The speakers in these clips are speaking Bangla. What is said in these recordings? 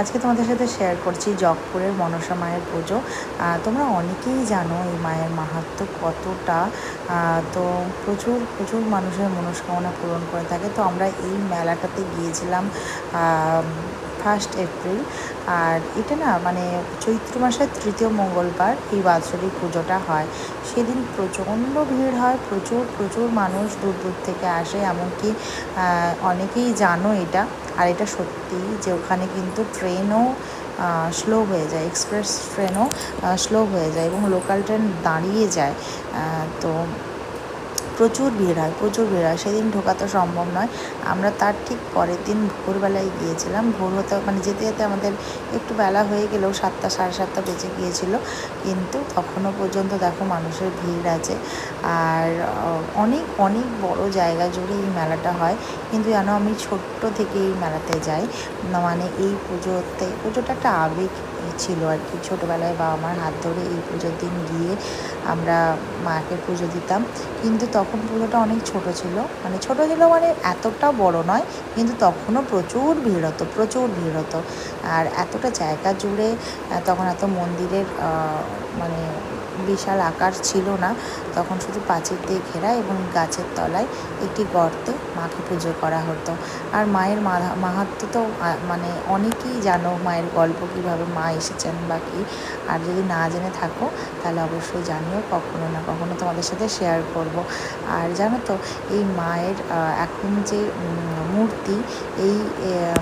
আজকে তোমাদের সাথে শেয়ার করছি জগপুরের মনসা মায়ের পুজো। তোমরা অনেকেই জানো এই মায়ের মাহাত্ম্য কতটা। তো প্রচুর প্রচুর মানুষের মনস্কামনা পূরণ করে থাকে। তো আমরা এই মেলাটাতে গিয়েছিলাম ফার্স্ট এপ্রিল আর এটা না মানে চৈত্র মাসের তৃতীয় মঙ্গলবার এই বাৎসরিক পুজোটা হয়। সেদিন প্রচণ্ড ভিড় হয়, প্রচুর প্রচুর মানুষ দূর দূর থেকে আসে। এমনকি অনেকেই জানো এটা। আর এটা সত্যি যে ওখানে কিন্তু ট্রেনও স্লো হয়ে যায় এক্সপ্রেস ট্রেনও স্লো হয়ে যায় এবং লোকাল ট্রেন দাঁড়িয়ে যায়। তো প্রচুর ভিড় হয়, প্রচুর ভিড় হয়। সেদিন ঢোকা তো সম্ভব নয়। আমরা তার ঠিক পরের দিন ভোরবেলায় গিয়েছিলাম। ভোর হতে মানে যেতে যেতে আমাদের একটু বেলা হয়ে গেলেও সাতটা, সাড়ে সাতটা বেজে গিয়েছিল। কিন্তু তখনও পর্যন্ত দেখো মানুষের ভিড় আছে। আর অনেক অনেক বড় জায়গা জুড়ে এই মেলাটা হয়। কিন্তু জানো আমি ছোট্ট থেকে এই মেলাতে যাই মানে এই পুজোতে, পুজোটা একটা আবেগ ছিল আর কি। ছোটোবেলায় বাবা মার হাত ধরে এই পুজোর দিন গিয়ে আমরা মাকে পুজো দিতাম। কিন্তু তখন পুজোটা অনেক ছোট ছিল। মানে ছোট ছিল মানে এতটাও বড় নয়, কিন্তু তখনও প্রচুর ভিড় হতো, প্রচুর ভিড় হতো। আর এতটা জায়গা জুড়ে তখন এত মন্দিরের মানে বিশাল আকার ছিল না। তখন শুধু প্রাচীর দিয়ে ঘেরা এবং গাছের তলায় একটি গর্তে মাকে পুজো করা হতো। আর মায়ের মাহা- মাহাত্ম্য তো মানে অনেকেই জানো মায়ের গল্প কীভাবে মা এসেছেন বা কী। আর যদি না জেনে থাকো, তাহলে অবশ্যই জানিও, কখনো না কখনো তোমাদের সাথে শেয়ার করব। আর জানো তো, এই মায়ের এখন যে মূর্তি, এই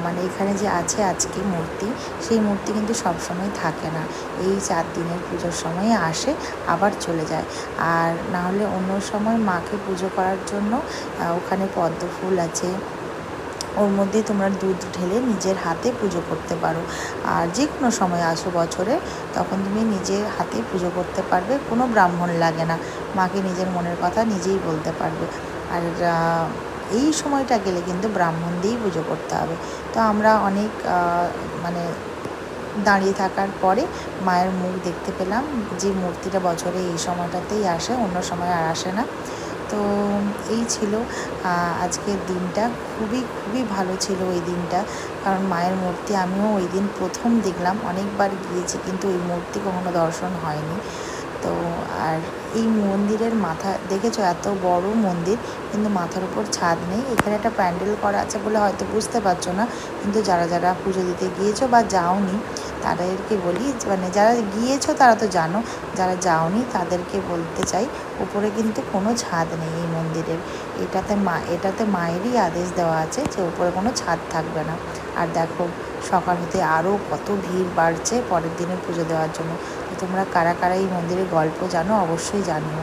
মানে এখানে যে আছে আজকে মূর্তি, সেই মূর্তি কিন্তু সবসময় থাকে না। এই চার দিনের পুজোর সময় আসে আবার চলে যায়। আর না হলে অন্য সময় মাকে পুজো করার জন্য ওখানে পদ্ম ফুল আছে। ওর মধ্যে তোমরা দুধ ঢেলে নিজের হাতে পুজো করতে পারো। আর যে কোনো সময় আসো বছরে, তখন তুমি নিজের হাতে পুজো করতে পারবে, কোনো ব্রাহ্মণ লাগে না। মাকে নিজের মনের কথা নিজেই বলতে পারবে। আর এই সময়টা গেলে কিন্তু ব্রাহ্মণ দিয়েই পুজো করতে হবে। তো আমরা অনেক মানে দাঁড়িয়ে থাকার পরে মায়ের মুখ দেখতে পেলাম যে মূর্তিটা বছরে এই সময়টাতেই আসে, অন্য সময় আর আসে না। তো এই ছিল আজকের দিনটা। খুবই খুবই ভালো ছিল ওই দিনটা। কারণ মায়ের মূর্তি আমিও ওই দিন প্রথম দেখলাম, অনেকবার গিয়েছি কিন্তু ওই মূর্তি কখনো দর্শন হয়নি। তো আর এই মন্দিরের মাথা, দেখেছ এত বড় মন্দির, কিন্তু মাথার উপর ছাদ নেই। এখানে একটা প্যান্ডেল করা আছে বলে হয়তো বুঝতে পারছ না, কিন্তু যারা যারা পুজো দিতে গিয়েছো বা যাওনি তাদেরকে বলি মানে যারা গিয়েছো তারা তো জানো, যারা যাওনি তাদেরকে বলতে চাই, উপরে কিন্তু কোনো ছাদ নেই এই মন্দিরের। এটাতে মা, এটাতে মায়েরই আদেশ দেওয়া আছে যে উপরে কোনো ছাদ থাকবে না। আর দেখো, সকাল হতে আরও কত ভিড় বাড়ছে পরের দিনে পুজো দেওয়ার জন্য। তোমরা কারা কারা এই মন্দিরের গল্প জানো অবশ্যই জানিও।